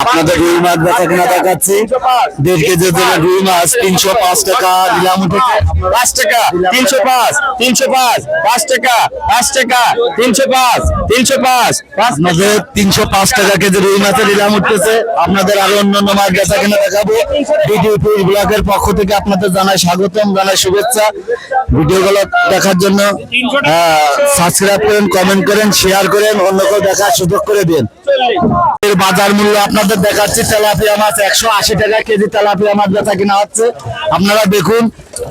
আপনাদের রুই মাছ বেচা কিনা দেখাচ্ছি। দেড় কেজি ওজনের রুই মাছ তিনশো পাঁচ টাকা। নিলাম উঠেছে পাঁচ টাকা। তিনশো পাঁচ। তিনশো পাঁচ। পাঁচ টাকা। পাঁচ টাকা। তিনশো পাঁচ। তিনশো পাঁচ। পাঁচ আপনাদের তিনশো পাঁচ টাকা কেজি রুই মাছের নিলাম উঠতেছে। আপনাদের আরও অন্যান্য মাছ বেচা কিনা দেখাবো। ভিডিও পুলিশ ব্লকের পক্ষ থেকে আপনাদের জানাই স্বাগতম জানাই শুভেচ্ছা। ভিডিও ভিডিওগুলো দেখার জন্য সাবস্ক্রাইব করেন কমেন্ট করেন শেয়ার করেন অন্য কেউ দেখার সুযোগ করে দিন। এর বাজার মূল্য আপনাদের দেখাচ্ছি তেলাপিয়া মাছ, একশো আশি টাকা কেজি তেলাপিয়া মাছ বেচা কিনা হচ্ছে। আপনারা দেখুন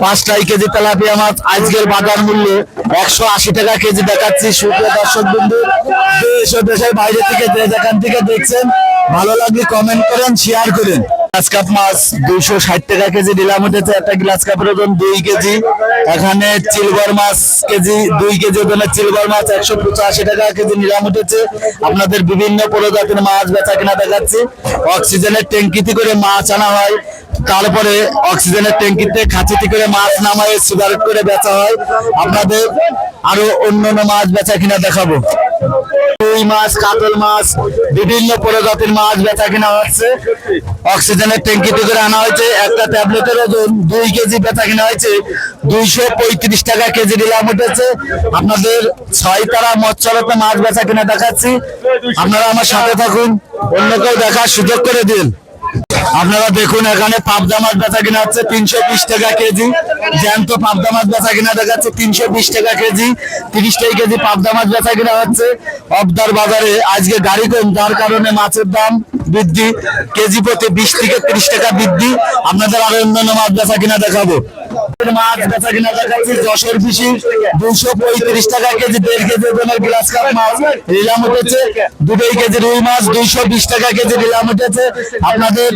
পাঁচটাই কেজি তেলাপিয়া মাছ, আজকের বাজার মূল্য একশো আশি টাকা কেজি দেখাচ্ছি। সুপ্রিয় দর্শক বন্ধু, দেশ ও দেশের বাইরে থেকে যে যেখান থেকে দেখছেন, ভালো লাগলে কমেন্ট করেন শেয়ার করেন। গ্লাস কাপ মাছ দুইশো ষাট টাকা কেজি নিলাম উঠেছে একটা গ্লাস কাপের ওজন দুই কেজি। এখানে চিলগড় মাছ কেজি, দুই কেজি ওজনের চিলগড় মাছ একশো পঁচাশি টাকা কেজি নিলাম উঠেছে আপনাদের বিভিন্ন প্রজাতির মাছ বেচা কিনা দেখাচ্ছি। অক্সিজেনের ট্যাঙ্কিতে করে মাছ আনা হয়। তারপরে অক্সিজেনের ট্যাঙ্কিতে খাঁচিতে করে মাছ নামায় সিগারেট করে বেচা হয়। আপনাদের আরও অন্যান্য মাছ বেচা কিনা দেখাবো। রুই মাছ, কাতল মাছ, বিভিন্ন প্রজাতির মাছ বেচা কিনা হচ্ছে। অক্সিজেনের ট্যাঙ্কিতে করে আনা হয়েছে, একটা ট্যাবলেটের ওজন দুই কেজি বেচা কিনা হয়েছে। দুইশো পঁয়ত্রিশ টাকা কেজি নিলাম উঠেছে। আপনাদের ছয় তারা মৎস্যরতে মাছ বেচা কিনা দেখাচ্ছি। আপনারা আমার সাথে থাকুন, অন্য কেউ দেখার সুযোগ করে দিন। আপনারা দেখুন এখানে পাবদা মাছ বেচা কিনা হচ্ছে তিনশো বিশ টাকা কেজি। জ্যান্ত পাবদা মাছ বেচা কিনা দেখাচ্ছে তিনশো বিশ টাকা কেজি। তিরিশ টাকা কেজি পাবদা মাছ বেচা কিনা হচ্ছে। অবদার বাজারে আজকে গাড়ি কম যার কারণে মাছের দাম বৃদ্ধি। কেজি প্রতি বিশ থেকে তিরিশ টাকা বৃদ্ধি। আপনাদের আরও অন্যান্য মাছ বেচা কিনা দেখাবো। মাছ বেচা কিনা দেখাচ্ছি যশোর পিসি দুশো পঁয়ত্রিশ টাকা কেজি, দেড় কেজি ওজনের গ্লাস কাপ মাছ, নিলাম উঠেছে। দুটোই কেজি রুই মাছ, দুইশো বিশ টাকা কেজি নিলাম উঠেছে। আপনাদের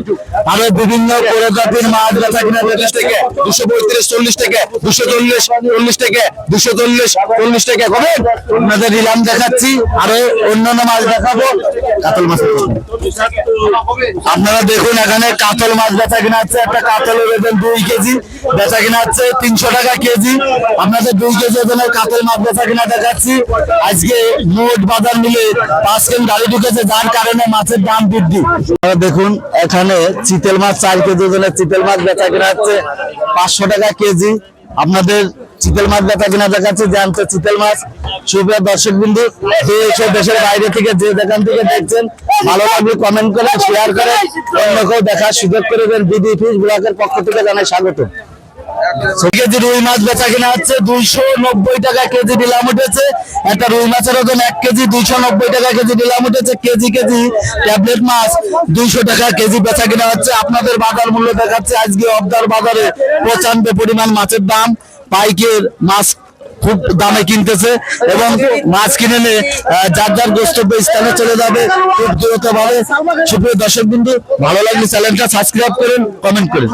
আরও বিভিন্ন প্রজাতির মাছ বেচা কিনা চল্লিশ থেকে দুশো পঁয়ত্রিশ, চল্লিশ থেকে দুশো চল্লিশ চল্লিশ থেকে দুশো চল্লিশ চল্লিশ থেকে আপনাদের নিলাম দেখাচ্ছি, আরও অন্যান্য মাছ দেখাবো। কাতল মাছ আপনারা দেখুন এখানে কাতল মাছ বেচা কিনা হচ্ছে, একটা কাতলের ওজন দুই কেজি, বেচা কিনা হচ্ছে তিনশো টাকা কেজি। আপনাদের দুই কেজি ওজনের কাতল মাছ বেচা কিনা দেখাচ্ছি। আজকে মোট বাজার মিলে পাঁচ কেন গাড়ি ঢুকেছে, যার কারণে মাছের দাম বৃদ্ধি। দেখুন, এখানে চিতেল মাছ চার কেজি ওজনের চিতেল মাছ বেচা কিনা হচ্ছে, পাঁচশো টাকা কেজি। আপনাদের চিতেল মাছ বেচা কিনা দেখাচ্ছে জ্যান্ত চিতেল মাছ। সুপ্রিয় দর্শক বিন্দু দেশ দেশের বাইরে থেকে যে যেখান থেকে দেখছেন, ভালো লাগলে কমেন্ট করে শেয়ার করে, অন্য কেউ দেখার সুযোগ করে দেন। বিডি ফিস ব্লকের পক্ষ থেকে জানাই স্বাগত। রুই মাছ বেচা কিনা হচ্ছে দুইশো নব্বই টাকা কেজি নিলাম উঠেছে। একটা রুই মাছের ওজন এক কেজি, দুইশো নব্বই টাকা কেজি নিলাম উঠেছে। কেজি কেজি ট্যাবলেট মাছ দুইশো টাকা কেজি বেচা কিনা হচ্ছে। আপনাদের বাজার মূল্য দেখাচ্ছে। আজকে অবদার বাজারে পঁচানব্বই পরিমাণ মাছের দাম। পাইকের মাছ খুব দামে কিনতেছে এবং মাছ কিনে নিয়ে যার যার গন্তব্য স্থানে চলে যাবে খুব দ্রুত ভাবে সুপ্রিয় দর্শক বিন্দু ভালো লাগলে চ্যানেলটা সাবস্ক্রাইব করেন কমেন্ট করেন।